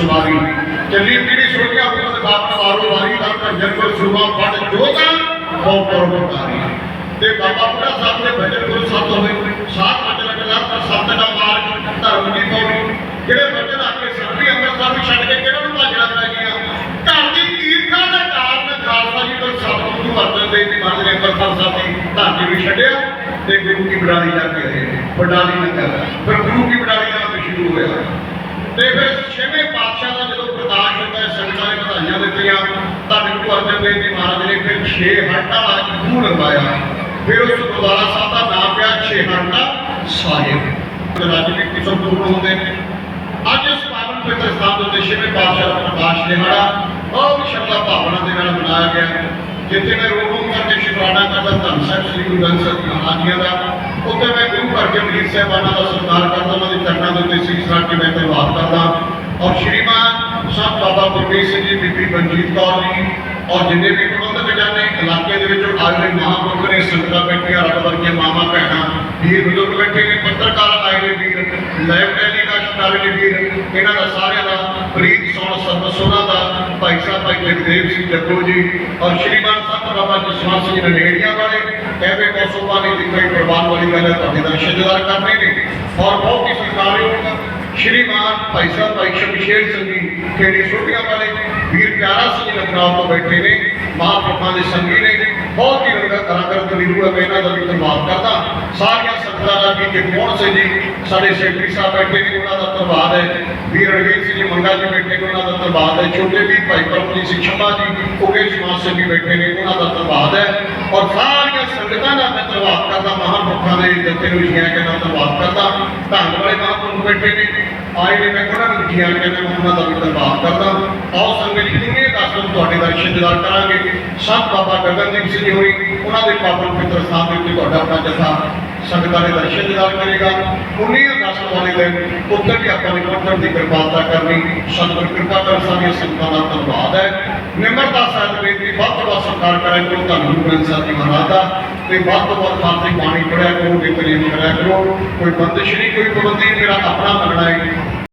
ਸੁਮਾਰੀ ਚੱਲੀ ਜਿਹੜੀ ਸੁਣ ਕੇ ਆਪਣੇ ਦੇ ਬਾਪ ਮਾਰੋ, ਵਾਰੀ ਦਾ ਆਪਣਾ ਜਨਮ ਸੁਭਾ ਫਟ ਜੋਗਾ ਉਹ ਪਰਮਤਾਰੀ ਤੇ ਬਾਬਾ ਬੁੱਢਾ ਸਾਹਿਬ ਦੇ ਭਜਨ ਗੁਰੂ ਸਾਹਿਬ ਹੋਏ ਸਾਥ ਮਤਲਬ ਕਲਾ ਪਰ ਸਬਦ ਦਾ ਮਾਰਗ ਧਰਮ ਦੀ ਪੌੜੀ। ਜਿਹੜੇ ਬਚਨ ਆ ਕੇ ਸਤਿ ਅੰਮ੍ਰਿਤ ਸਾਹਿਬ ਛੱਡ ਕੇ ਕਿਹੜਾ ਨੂੰ ਭਾਜਣਾ ਪੈ ਗਿਆ ਘਰ ਦੀ ਤੀਰਖਾ ਦਾ ਕਾਰਨ ਖਾਲਸਾ ਜੀ ਤੋਂ ਸਤਿਗੁਰੂ ਨੂੰ ਵਰਤਨ ਦੇ ਦੀ ਮਾਨ ਦੇ ਅੰਮ੍ਰਿਤਸਰ ਸਾਹਿਬ ਦੀ ਧਾਰਨੀ ਵੀ ਛੱਡਿਆ ਤੇ ਗੁਰੂ ਕੀ ਬੜਾਈ ਜਾ ਕੇ ਰਹੇ ਬੜਾਈ ਨਗਰ। ਫਿਰ ਗੁਰੂ ਕੀ ਬੜਾਈ ਦਾ ਸ਼ੁਰੂ ਹੋਇਆ। ਤੇ ਫਿਰ ਛੇਵੇਂ ਤਾਂ ਗੁਰੂ ਅਰਜਨ ਦੇਵ ਜੀ ਮਹਾਰਾਜ ਨੇ ਫਿਰ ਛੇ ਹੱਟਾਂ ਦਾ ਖੂਹ ਲਗਵਾਇਆ ਫਿਰ ਉਸ ਗੁਰਦੁਆਰਾ ਸਾਹਿਬ ਦਾ ਨਾਮ ਪਿਆ ਛੇ ਹੱਟਾ ਸਾਹਿਬ। ਰਾਜਨੀਤਿਕ ਸੰਪੂਰਨ ਹੁੰਦੇ ਨੇ। ਅੱਜ ਇਸ ਪਾਵਨ ਪਵਿੱਤਰ ਸਥਾਨ ਦੇ ਛੇਵੇਂ ਪਾਤਸ਼ਾਹ ਦਾ ਪ੍ਰਕਾਸ਼ ਦਿਹਾੜਾ ਬਹੁਤ ਸ਼ਰਧਾ ਭਾਵਨਾ ਦੇ ਨਾਲ ਮਨਾਇਆ ਗਿਆ ਜਿੱਥੇ ਮੈਂ ਰੋਮ ਕਰਕੇ ਸ਼ੁਕਰਾਨਾ ਕਰਦਾ, ਧੰਨ ਸਾਹਿਬ ਸ੍ਰੀ ਗੁਰੂ ਗ੍ਰੰਥ ਸਾਹਿਬ ਮਹਾਰਾਜ ਦਾ। ਉੱਥੇ ਮੈਂ ਗੁਰੂ ਘਰ ਕੇ ਮਰੀਜ਼ ਸਾਹਿਬਾਨਾਂ ਦਾ ਸਤਿਕਾਰ ਕਰਦਾ, ਉਹਨਾਂ ਦੇ ਚਰਨਾਂ ਦੇ ਉੱਤੇ ਸੀਸ ਰੱਖ ਕੇ ਮੈਂ ਧੰਨਵਾਦ ਕਰਦਾ। ਔਰ ਸ਼੍ਰੀਮਾਨ ਸਾਹਿਬ ਬਾਬਾ ਗੁਰਮੀਤ ਸਿੰਘ ਜੀ, ਬੀਬੀ ਮਨਜੀਤ ਕੌਰ ਜੀ ਔਰ ਜਿੰਨੇ ਵੀ ਪ੍ਰਬੰਧਕ ਜਾਨੇ ਇਲਾਕੇ ਦੇ ਵਿੱਚ ਆਏ ਮਹਾਂਪੁਰਖ ਨੇ ਸੰਗਤਾਂ ਬੈਠੀਆਂ, ਰੱਬ ਵਰਗੀਆਂ ਮਾਵਾਂ, ਭੈਣਾਂ, ਵੀਰ ਬਜ਼ੁਰਗ ਬੈਠੇ ਨੇ, ਪੱਤਰਕਾਰ ਆਏ ਨੇ ਵੀਰ ਲਾਈਵ ਟੈਲੀਕਾਸਟ ਵਾਲੇ ਨੇ ਵੀਰ। ਇਹਨਾਂ ਦਾ ਸਾਰਿਆਂ ਦਾ ਪ੍ਰੀਤ ਸੋਹਣ ਸਰਬ ਸੋਹਣਾ ਦਾ ਭਾਈ ਸਾਹਿਬ, ਭਾਈ ਜਗਦੇਵ ਸਿੰਘ ਜੱਗੂ ਜੀ ਔਰ ਸ਼੍ਰੀਮਾਨ ਸੰਤ ਬਾਬਾ ਜਸਵੰਤ ਸਿੰਘ ਨੇੜੀਆਂ ਵਾਲੇ, ਐਵੇਂ ਕੋਸੋਪਾ ਨੇ ਜਿੱਥੇ ਪ੍ਰਵਾਨ ਵਾਲੀ ਗੱਲ ਹੈ, ਤੁਹਾਡੇ ਦਾ ਸ਼ਜਦਾਰ ਕਰਨੇ ਨੇ। ਔਰ ਬਹੁਤ ਹੀ ਸਤਿਕਾਰਯੋਗ ਸ਼੍ਰੀਮਾਨ ਭਾਈ ਸਾਹਿਬ, ਭਾਈ ਸ਼ਮਸ਼ੇਰ ਸਿੰਘ ਜੀ ਕਿਹੜੀ ਛੋਟੀਆਂ ਵਾਲੇ ਵੀਰ ਪਿਆਰਾ ਸਿੰਘ ਲਖਨਊ ਤੋਂ ਬੈਠੇ ਨੇ, ਮਹਾਂਪੁਰਖਾਂ ਦੇ ਸੰਗੀ ਨੇ, ਬਹੁਤ ਹੀ ਰੰਗਤ ਰੰਗਤ ਹੈ ਇਹਨਾਂ ਦਾ ਵੀ ਧੰਨਵਾਦ ਕਰਦਾ। ਸਾਰੀਆਂ ਸੰਗਤਾਂ ਦਾ ਵੀ ਕੌਣ ਸਿੰਘ ਜੀ? ਸਾਡੇ ਸੈਕਟਰੀ ਸਾਹਿਬ ਬੈਠੇ ਨੇ, ਉਹਨਾਂ ਦਾ ਧੰਨਵਾਦ ਹੈ। ਵੀਰ ਰਣਵੀਰ ਸਿੰਘ ਜੀ ਮੰਗਾ ਜੀ ਬੈਠੇ ਨੇ, ਉਹਨਾਂ ਦਾ ਧੰਨਵਾਦ ਹੈ। ਛੋਟੇ ਵੀਰ ਭਾਈ ਪਰਮਜੀਤ ਸਿੰਘ ਸ਼ਰਮਾ ਜੀ ਉਗੇ ਸਮਾਜ ਸੇਵੀ ਬੈਠੇ ਨੇ, ਉਹਨਾਂ ਦਾ ਧੰਨਵਾਦ ਹੈ। ਔਰ ਸਾਰੀਆਂ ਸੰਗਤਾਂ ਦਾ ਮੈਂ ਧੰਨਵਾਦ ਕਰਦਾ, ਮਹਾਂਪੁਰਖਾਂ ਦੇ ਜਥੇ ਨੂੰ ਜੀਆਂ ਕੇ ਨਾਲ ਧੰਨਵਾਦ ਕਰਦਾ। ਧੰਨ ਵਾਲੇ ਮਹਾਂਪੁਰਖ ਬੈਠੇ ਨੇ ਆਏ ਨੇ ਮੈਂ ਉਹਨਾਂ ਨੂੰ ਜੀਆਂ ਕੇ ਮੈਂ ਉਹਨਾਂ ਦਾ ਵੀ ਧੰਨਵਾਦ ਕਰਦਾ। ਆਓ ਸੰਗਤ ਜੀ ਨੂੰ ਇਹ ਤੁਹਾਡੇ ਦਾ ਦਿਦਾਰ ਕਰਾਂਗੇ। ਸੰਤ ਬਾਬਾ ਗਗਨਦੀਪ ਸਿੰਘ ਜੀ ਹੋਈ, ਉਹਨਾਂ ਦੇ ਪਾਵਨ ਪਿੱਤਰ ਸਥਾਨ ਦੇ ਵਿੱਚ ਤੁਹਾਡਾ ਆਪਣਾ ਜਥਾ ਸੰਗਤਾਂ ਦੇ ਦਰਸ਼ਨ ਦਿਦਾਰ ਕਰੇਗਾ। 19 ਅਗਸਤ ਵਾਲੇ ਦਿਨ ਉੱਤਰ ਵੀ ਆਪਾਂ ਨੇ ਪਹੁੰਚਣ ਦੀ ਕਿਰਪਾਲਤਾ ਕਰਨੀ। ਸਤਿਗੁਰ ਕਿਰਪਾ ਕਰ ਸਾਡੀਆਂ ਸੰਗਤਾਂ ਦਾ ਧੰਨਵਾਦ ਹੈ। ਨਿਮਰਤਾ ਸਾਹਿਬ ਬੇਨਤੀ ਵੱਧ ਤੋਂ ਵੱਧ ਸਤਿਕਾਰ ਕਰਿਆ ਕਰੋ ਧੰਨ ਗੁਰੂ ਗ੍ਰੰਥ ਸਾਹਿਬ ਜੀ ਮਹਾਰਾਜ ਦਾ ਤੇ ਵੱਧ ਤੋਂ ਵੱਧ ਫਾਰਸੀ ਬਾਣੀ ਪੜਿਆ ਕਰੋ ਵਿਤਰੀਨ ਕਰਿਆ ਕਰੋ ਕੋਈ ਬੰਦਿਸ਼ ਨਹੀਂ ਕੋਈ ਪਾਬੰਦੀ ਨਹੀਂ, ਮੇਰਾ ਆਪਣਾ ਮੰਨਣਾ ਹੈ।